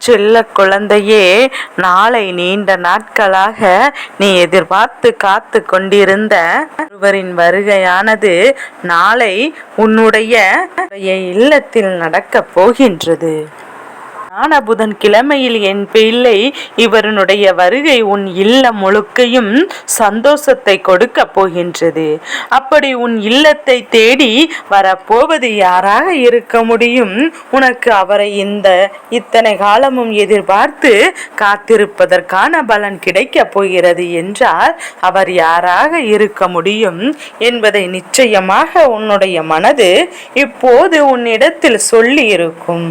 செல்ல குழந்தையே நாளை நீண்ட நாட்களாக நீ எதிர்பார்த்து காத்து கொண்டிருந்த ஒருவரின் வருகையானது நாளை உன்னுடைய இல்லத்தில் நடக்கப் போகின்றது. ஞான புதன் கிழமையில் என் பிள்ளை இவருடைய வருகை உன் இல்லம் முழுக்கையும் சந்தோஷத்தை கொடுக்க போகின்றது. அப்படி உன் இல்லத்தை தேடி வரப்போவது யாராக இருக்க முடியும்? உனக்கு அவரை இந்த இத்தனை காலமும் எதிர்பார்த்து காத்திருப்பதற்கான பலன் கிடைக்கப் போகிறது என்றால் அவர் யாராக இருக்க முடியும் என்பதை நிச்சயமாக உன்னுடைய மனது இப்போது உன்னிடத்தில் சொல்லி இருக்கும்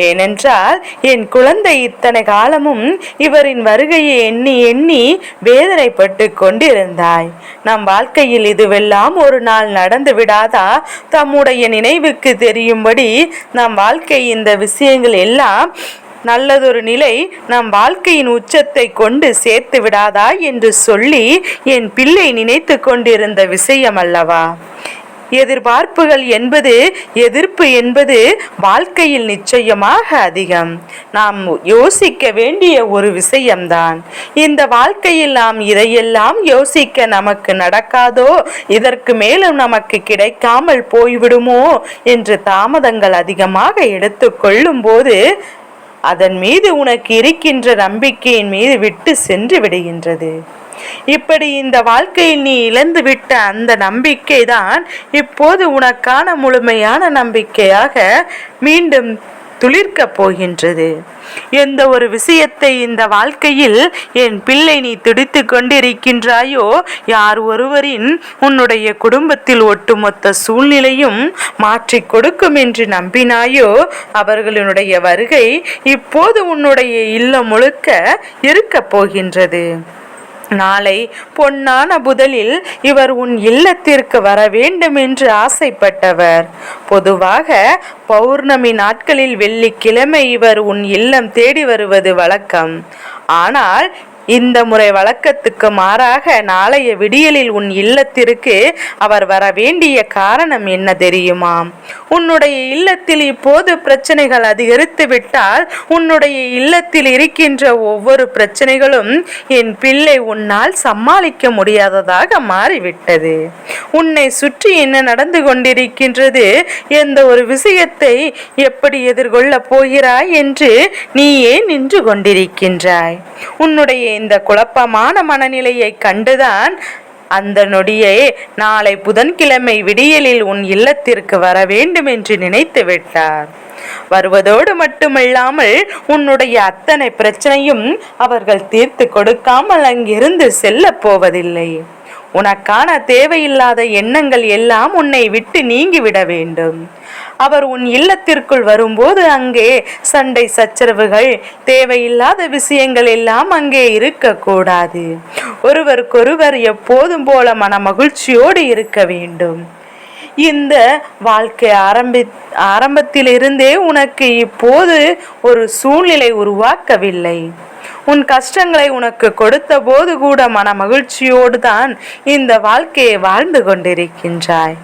ஏனென்றால் என் குழந்தை இத்தனை காலமும் இவரின் வருகையை எண்ணி எண்ணி வேதனைப்பட்டு கொண்டிருந்தாய். நம் வாழ்க்கையில் இதுவெல்லாம் ஒரு நாள் நடந்து விடாதா? தம்முடைய நினைவுக்கு தெரியும்படி நம் வாழ்க்கை இந்த விஷயங்கள் எல்லாம் நல்லதொரு நிலை நம் வாழ்க்கையின் உச்சத்தை கொண்டு சேர்த்து விடாதா என்று சொல்லி என் பிள்ளை நினைத்து கொண்டிருந்த விஷயம் அல்லவா? எதிர்பார்ப்புகள் என்பது எதிர்ப்பு என்பது வாழ்க்கையில் நிச்சயமாக அதிகம். நாம் யோசிக்க வேண்டிய ஒரு விஷயம்தான். இந்த வாழ்க்கையில் நாம் இதையெல்லாம் யோசிக்க நமக்கு நடக்காதோ இதற்கு மேலும் நமக்கு கிடைக்காமல் போய்விடுமோ என்று தாமதங்கள் அதிகமாக எடுத்துக்கொள்ளும் போது அதன் மீது உனக்கு இருக்கின்ற நம்பிக்கையின் மீது விட்டு சென்று விடுகின்றது. இப்படி இந்த வாழ்க்கையில் நீ இழந்துவிட்ட அந்த நம்பிக்கை தான் இப்போது உனக்கான முழுமையான நம்பிக்கையாக மீண்டும் துளிர்க்கப் போகின்றது. எந்த ஒரு விஷயத்தை இந்த வாழ்க்கையில் என் பிள்ளை நீ துடித்து கொண்டிருக்கின்றாயோ யார் ஒருவரின் உன்னுடைய குடும்பத்தில் ஒட்டுமொத்த சூழ்நிலையும் மாற்றி கொடுக்கும் என்று நம்பினாயோ அவர்களுடைய வருகை இப்போது உன்னுடைய இல்லம் முழுக்க இருக்கப் போகின்றது. நாளை பொன்னான புதலில் இவர் உன் இல்லத்திற்கு வர வேண்டும் என்று ஆசைப்பட்டவர். பொதுவாக பௌர்ணமி நாட்களில் வெள்ளிக்கிழமை இவர் உன் இல்லம் தேடி வருவது வழக்கம். ஆனால் இந்த முறை வழக்கத்துக்கு மாறாக நாளைய விடியலில் உன் இல்லத்திற்கு அவர் வர வேண்டிய காரணம் என்ன தெரியுமா உன்னுடைய இல்லத்தில் இப்போது பிரச்சனைகள் அதிகரித்து விட்டால் உன்னுடைய இல்லத்தில் இருக்கின்ற ஒவ்வொரு பிரச்சனைகளும் என் பிள்ளை உன்னால் சமாளிக்க முடியாததாக மாறிவிட்டது. உன்னை சுற்றி என்ன நடந்து கொண்டிருக்கின்றது? எந்த ஒரு விஷயத்தை எப்படி எதிர்கொள்ளப் போகிறாய் என்று நீயே நின்று கொண்டிருக்கின்றாய். உன்னுடைய இந்த குழப்பமான மனநிலையை கண்டுதான் அந்த நொடியே நாளை புதன்கிழமை விடியலில் உன் இல்லத்திற்கு வர வேண்டும் என்று நினைத்து விட்டார். வருவதோடு மட்டுமில்லாமல் உன்னுடைய அத்தனை பிரச்சனையும் அவர்கள் தீர்த்து கொடுக்காமல் அங்கிருந்து செல்ல போவதில்லை. உனக்கான தேவையில்லாத எண்ணங்கள் எல்லாம் உன்னை விட்டு நீங்கிவிட வேண்டும். அவர் உன் இல்லத்திற்குள் வரும்போது அங்கே சண்டை சச்சரவுகள் தேவையில்லாத விஷயங்கள் எல்லாம் அங்கே இருக்கக்கூடாது. ஒருவருக்கொருவர் எப்போதும் போல மன மகிழ்ச்சியோடு இருக்க வேண்டும். இந்த வாழ்க்கை ஆரம்பி ஆரம்பத்திலிருந்தே உனக்கு இப்போது ஒரு சூழ்நிலை உருவாக்கவில்லை. உன் கஷ்டங்களை உனக்கு கொடுத்த போது கூட மன மகிழ்ச்சியோடு தான் இந்த வாழ்க்கையை வாழ்ந்து கொண்டிருக்கின்றாய்.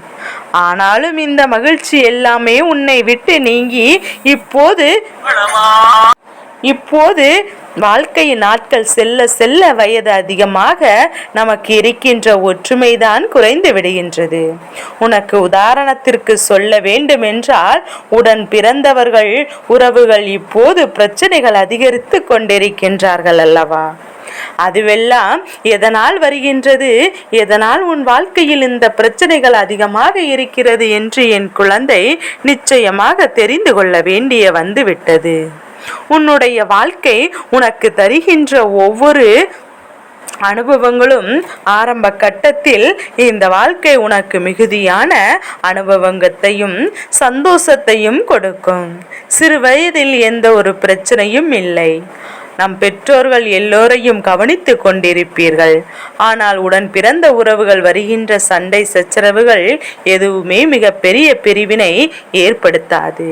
ஆனாலும் இந்த மகிழ்ச்சி எல்லாமே உன்னை விட்டு நீங்கி இப்போது இப்போது வாழ்க்கையின் நாட்கள் செல்ல செல்ல வயது அதிகமாக நமக்கு இருக்கின்ற ஒற்றுமைதான் குறைந்து விடுகின்றது. உனக்கு உதாரணத்திற்கு சொல்ல வேண்டும் என்றால் உடன் பிறந்தவர்கள் உறவுகள் இப்போது பிரச்சனைகள் அதிகரித்து கொண்டிருக்கின்றார்கள் அல்லவா? அதுவெல்லாம் எதனால் வருகின்றது? எதனால் உன் வாழ்க்கையில் இந்த பிரச்சனைகள் அதிகமாக இருக்கிறது என்று என் குழந்தை நிச்சயமாக தெரிந்து கொள்ள வேண்டிய வந்துவிட்டது. உன்னுடைய வாழ்க்கை உனக்கு தருகின்ற ஒவ்வொரு அனுபவங்களும் ஆரம்ப கட்டத்தில் இந்த வாழ்க்கை உனக்கு மிகுதியான அனுபவங்கத்தையும் சந்தோஷத்தையும் கொடுக்கும். சிறு வயதில் எந்த ஒரு பிரச்சனையும் இல்லை. நம் பெற்றோர்கள் எல்லோரையும் கவனித்துக் கொண்டிருப்பீர்கள். ஆனால் உடன் பிறந்த உறவுகள் வருகின்ற சண்டை சச்சரவுகள் எதுவுமே மிக பெரிய பிரிவினை ஏற்படுத்தாது.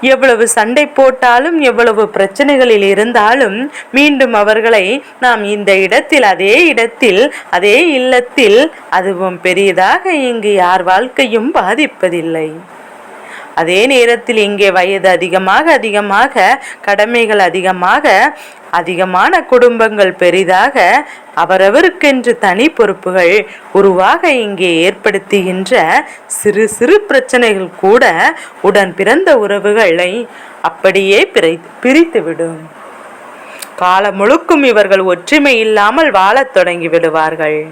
எவ்வளவு சண்டை போட்டாலும் எவ்வளவு பிரச்சனைகளில் இருந்தாலும் மீண்டும் அவர்களை நாம் இந்த இடத்தில் அதே இடத்தில் அதே இல்லத்தில் அதுவும் பெரியதாக இங்கு யார் வாழ்க்கையும் பாதிப்பதில்லை. அதே நேரத்தில் இங்கே வயது அதிகமாக அதிகமாக கடமைகள் அதிகமாக அதிகமான குடும்பங்கள் பெரிதாக அவரவருக்கென்று தனி பொறுப்புகள் உருவாக இங்கே ஏற்படுத்துகின்ற சிறு சிறு பிரச்சனைகள் கூட உடன் பிறந்த உறவுகளை அப்படியே பிரி பிரித்துவிடும். காலம் முழுக்கும் இவர்கள் ஒற்றுமை இல்லாமல் வாழத் தொடங்கி விடுவார்கள்.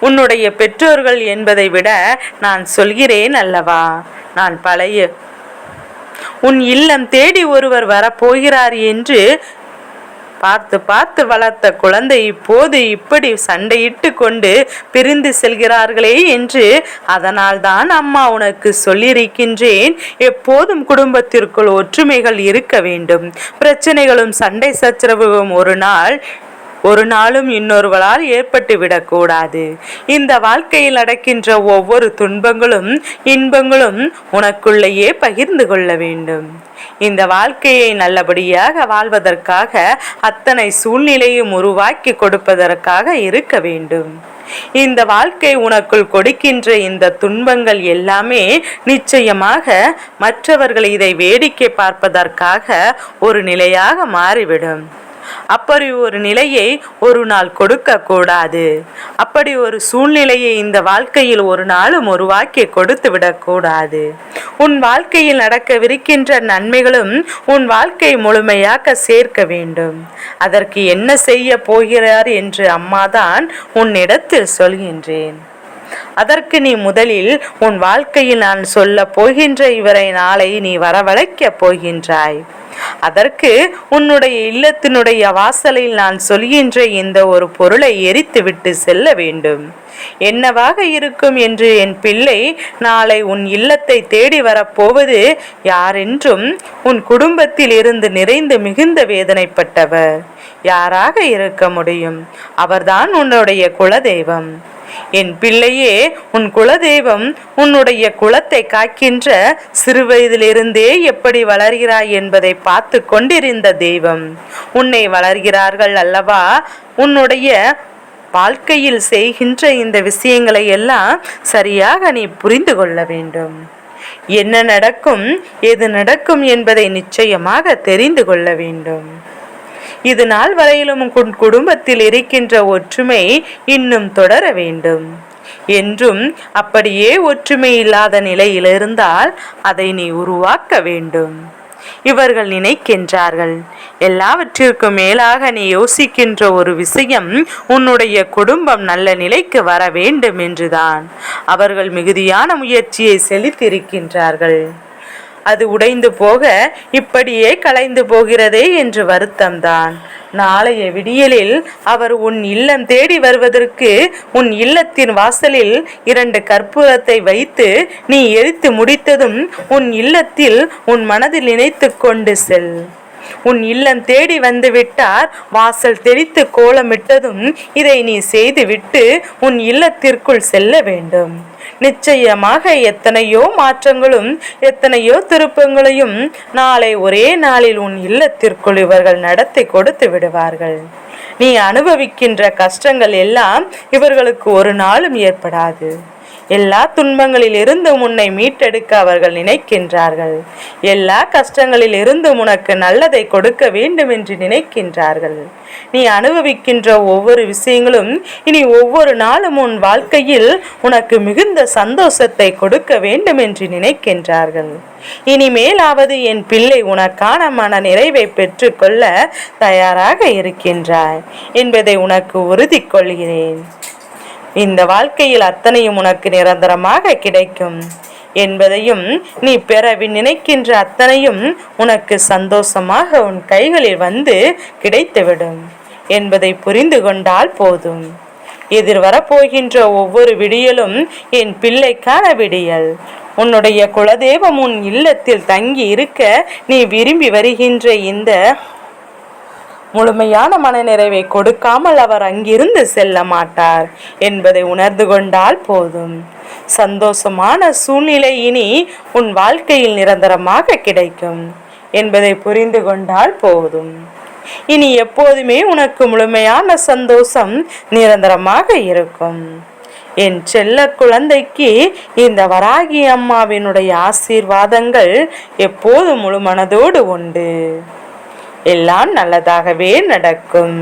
உன்னுடைய பெற்றோர்கள் என்பதை விட நான் சொல்கிறேன் அல்லவா? நான் பழைய உன் இல்லம் தேடி ஒருவர் வரப்போகிறார் என்று பார்த்து பார்த்து வளர்த்த குழந்தை இப்போது இப்படி சண்டையிட்டு கொண்டு பிரிந்து செல்கிறார்களே என்று அதனால்தான் அம்மா உனக்கு சொல்லியிருக்கின்றேன். எப்போதும் குடும்பத்திற்குள் ஒற்றுமைகள் இருக்க வேண்டும். பிரச்சனைகளும் சண்டை சச்சரவும் ஒரு நாள் ஒரு நாளும் இன்னொருவளால் ஏற்பட்டு விடக்கூடாது. இந்த வாழ்க்கையில் நடக்கின்ற ஒவ்வொரு துன்பங்களும் இன்பங்களும் உனக்குள்ளேயே பகிர்ந்து கொள்ள வேண்டும். இந்த வாழ்க்கையை நல்லபடியாக வாழ்வதற்காக அத்தனை சூழ்நிலையும் உருவாக்கி கொடுப்பதற்காக இருக்க வேண்டும். இந்த வாழ்க்கை உனக்குள் கொடுக்கின்ற இந்த துன்பங்கள் எல்லாமே நிச்சயமாக மற்றவர்கள் இதை வேடிக்கை பார்ப்பதற்காக ஒரு நிலையாக மாறிவிடும். அப்படி ஒரு நிலையை ஒரு நாள் கொடுக்க கூடாது அப்படி ஒரு சூழ்நிலையை இந்த வாழ்க்கையில் ஒரு நாளும் உருவாக்கி கொடுத்து விடக்கூடாது. உன் வாழ்க்கையில் நடக்கவிருக்கின்ற நன்மைகளும் உன் வாழ்க்கை முழுமையாக சேர்க்க வேண்டும். அதற்கு என்ன செய்ய போகிறார் என்று அம்மாதான் உன்னிடத்தில் சொல்கின்றேன். அதற்கு நீ முதலில் உன் வாழ்க்கையில் நான் சொல்ல போகின்ற இவரை நாளை நீ வரவழைக்கப் போகின்றாய். அதற்கு உன்னுடைய இல்லத்தினுடைய வாசலில் நான் சொல்கின்ற இந்த ஒரு பொருளை எரித்துவிட்டு செல்ல வேண்டும். என்னவாக இருக்கும் என்று என் பிள்ளை நாளை உன் இல்லத்தை தேடி வரப்போவது யாரென்றும் உன் குடும்பத்தில் இருந்து நிறைந்து மிகுந்த வேதனைப்பட்டவர். யாராக இருக்க முடியும்? அவர்தான் உன்னுடைய குலதெய்வம். என் பிள்ளையே உன் குலதெய்வம் உன்னுடைய குலத்தை காக்கின்ற சிறுவயதிலிருந்தே எப்படி வளர்கிறாய் என்பதை பார்த்து கொண்டிருந்த தெய்வம். உன்னை வளர்கிறார்கள் அல்லவா? உன்னுடைய வாழ்க்கையில் செய்கின்ற இந்த விஷயங்களை எல்லாம் சரியாக நீ புரிந்து கொள்ள வேண்டும். என்ன நடக்கும் எது நடக்கும் என்பதை நிச்சயமாக தெரிந்து கொள்ள வேண்டும். இது நாள் வரையிலும் உன் குடும்பத்தில் இருக்கின்ற ஒற்றுமை இன்னும் தொடர வேண்டும். என்றும் அப்படியே ஒற்றுமை இல்லாத நிலையில் இருந்தால் அதை நீ உருவாக்க வேண்டும். இவர்கள் நினைக்கின்றார்கள் எல்லாவற்றிற்கும் மேலாக நீ யோசிக்கின்ற ஒரு விஷயம் உன்னுடைய குடும்பம் நல்ல நிலைக்கு வர வேண்டும் என்றுதான். அவர்கள் மிகுதியான முயற்சியை செலுத்தியிருக்கின்றார்கள். அது உடைந்து போக இப்படியே கலைந்து போகிறதே என்று வருத்தம்தான். நாளைய விடியலில் அவர் உன் இல்லம் தேடி வருவதற்கு உன் இல்லத்தின் வாசலில் இரண்டு கற்பூரத்தை வைத்து நீ எரித்து முடித்ததும் உன் இல்லத்தில் உன் மனதில் நினைத்து கொண்டு செல். உன் இல்லம் தேடி வந்து விட்டார் வாசல் தெளித்து கோலமிட்டதும் இதை நீ செய்துவிட்டு உன் இல்லத்திற்குள் செல்ல வேண்டும். நிச்சயமாக எத்தனையோ மாற்றங்களும் எத்தனையோ திருப்பங்களையும் நாளை ஒரே நாளில் உன் இல்லத்திற்குள் இவர்கள் நடத்தி கொடுத்து விடுவார்கள். நீ அனுபவிக்கின்ற கஷ்டங்கள் எல்லாம் இவர்களுக்கு ஒரு நாளும் ஏற்படாது. எல்லா துன்பங்களில் உன்னை மீட்டெடுக்க அவர்கள் நினைக்கின்றார்கள். எல்லா கஷ்டங்களில் இருந்தும் உனக்கு நல்லதை கொடுக்க வேண்டும் என்று நினைக்கின்றார்கள். நீ அனுபவிக்கின்ற ஒவ்வொரு விஷயங்களும் இனி ஒவ்வொரு நாளும் உன் வாழ்க்கையில் உனக்கு மிகுந்த சந்தோஷத்தை கொடுக்க வேண்டும் என்று நினைக்கின்றார்கள். இனிமேலாவது என் பிள்ளை உனக்கான மன நிறைவை பெற்றுக்கொள்ள தயாராக இருக்கின்றாய் என்பதை உனக்கு உறுதி கொள்கிறேன் இந்த வாழ்க்கையில் அத்தனையும் உனக்கு நிரந்தரமாக கிடைக்கும் என்பதையும் நீ பெறவி நினைக்கின்ற அத்தனையும் உனக்கு சந்தோஷமாக உன் கைகளில் வந்து கிடைத்துவிடும் என்பதை புரிந்து கொண்டால் போதும். எதிர் வரப்போகின்ற ஒவ்வொரு விடியலும் என் பிள்ளைக்கான விடியல். உன்னுடைய குலதெய்வம் உன் இல்லத்தில் தங்கி இருக்க நீ விரும்பி வருகின்ற இந்த முழுமையான மனநிறைவை கொடுக்காமல் அவர் அங்கிருந்து செல்ல மாட்டார் என்பதை உணர்ந்து கொண்டால் போதும். சந்தோஷமான சூழ்நிலை இனி உன் வாழ்க்கையில் நிரந்தரமாக கிடைக்கும் என்பதை புரிந்து கொண்டால் போதும். இனி எப்போதுமே உனக்கு முழுமையான சந்தோஷம் நிரந்தரமாக இருக்கும். என் செல்ல குழந்தைக்கு இந்த வராகி அம்மாவினுடைய ஆசீர்வாதங்கள் எப்போது முழு மனதோடு உண்டு. எல்லாம் நல்லதாகவே நடக்கும்.